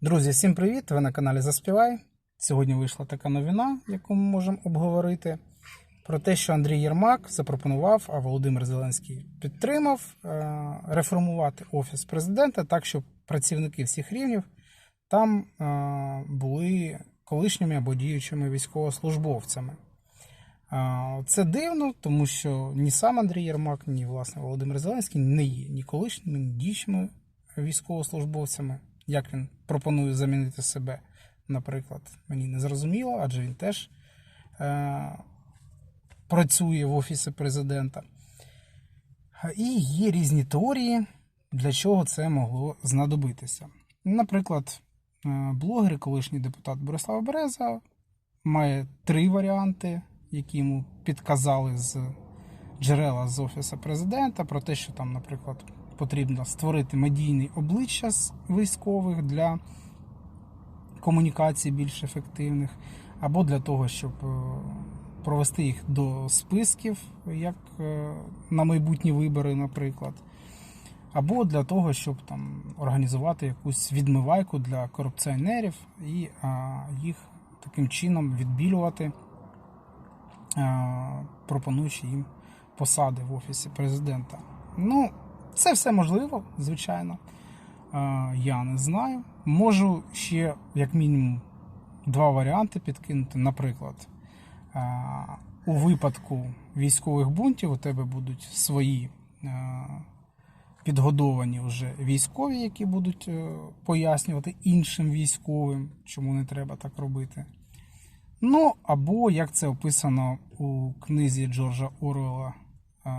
Друзі, всім привіт! Ви на каналі Заспівай. Сьогодні вийшла така новина, яку ми можемо обговорити. Про те, що Андрій Єрмак запропонував, а Володимир Зеленський підтримав е, реформувати офіс президента так, щоб працівники всіх рівнів там е, були колишніми або діючими військовослужбовцями. Е, Це дивно, тому що ні сам Андрій Єрмак, ні власне Володимир Зеленський не є ні колишніми, ні діючими військовослужбовцями. Як він пропонує замінити себе, наприклад, мені не зрозуміло, адже він теж е, працює в офісі президента. І є різні теорії, для чого це могло знадобитися. Наприклад, е, блогер, колишній депутат Борислав Береза має три варіанти, які йому підказали з джерела з офісу президента, про те, що там, наприклад, потрібно створити медійне обличчя з військових для комунікацій більш ефективних, або для того, щоб е, провести їх до списків, як е, на майбутні вибори, наприклад. Або для того, щоб там організувати якусь відмивайку для корупціонерів і а, їх таким чином відбілювати, а, пропонуючи їм посади в офісі президента. Ну, це все можливо, звичайно. Я не знаю. Можу ще, як мінімум, два варіанти підкинути. Наприклад, у випадку військових бунтів у тебе будуть свої. підгодовані вже військові, які будуть е, пояснювати іншим військовим, чому не треба так робити. Ну, або як це описано у книзі Джорджа Оруелла е,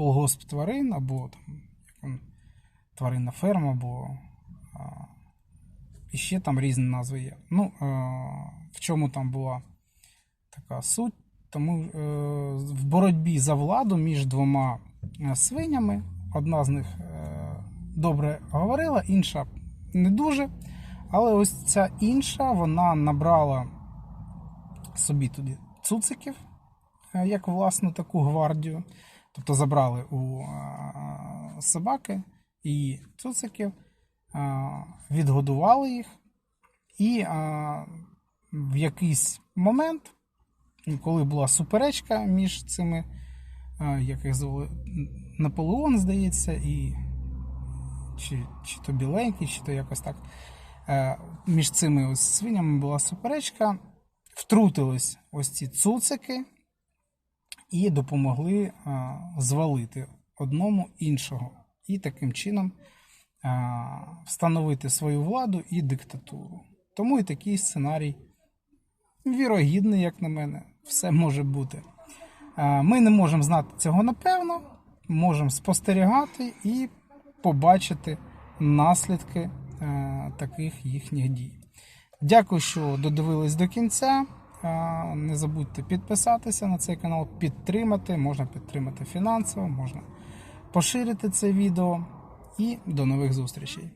Колгосп тварин, або там, тваринна ферма, або і ще там різні назви є. Ну, е, в чому там була така суть? Тому е, в боротьбі за владу між двома е, свинями одна з них е, добре говорила, інша не дуже. Але ось ця інша вона набрала собі туди цуциків, як власну таку гвардію. Тобто забрали у е, собаки і цуциків, е, відгодували їх, і е, в якийсь момент, коли була суперечка між цими, як їх звали, Наполеон, здається, і чи, чи то біленький, чи то якось так. Між цими ось свинями була суперечка. Втрутились ось ці цуцики і допомогли е, звалити одному іншого. І таким чином е, встановити свою владу і диктатуру. Тому і такий сценарій вірогідний, як на мене, все може бути. Е, Ми не можемо знати цього напевно, можемо спостерігати і побачити наслідки таких їхніх дій. Дякую, що додивились до кінця. Е, Не забудьте підписатися на цей канал, підтримати. Можна підтримати фінансово, можна поширити це відео. І до нових зустрічей.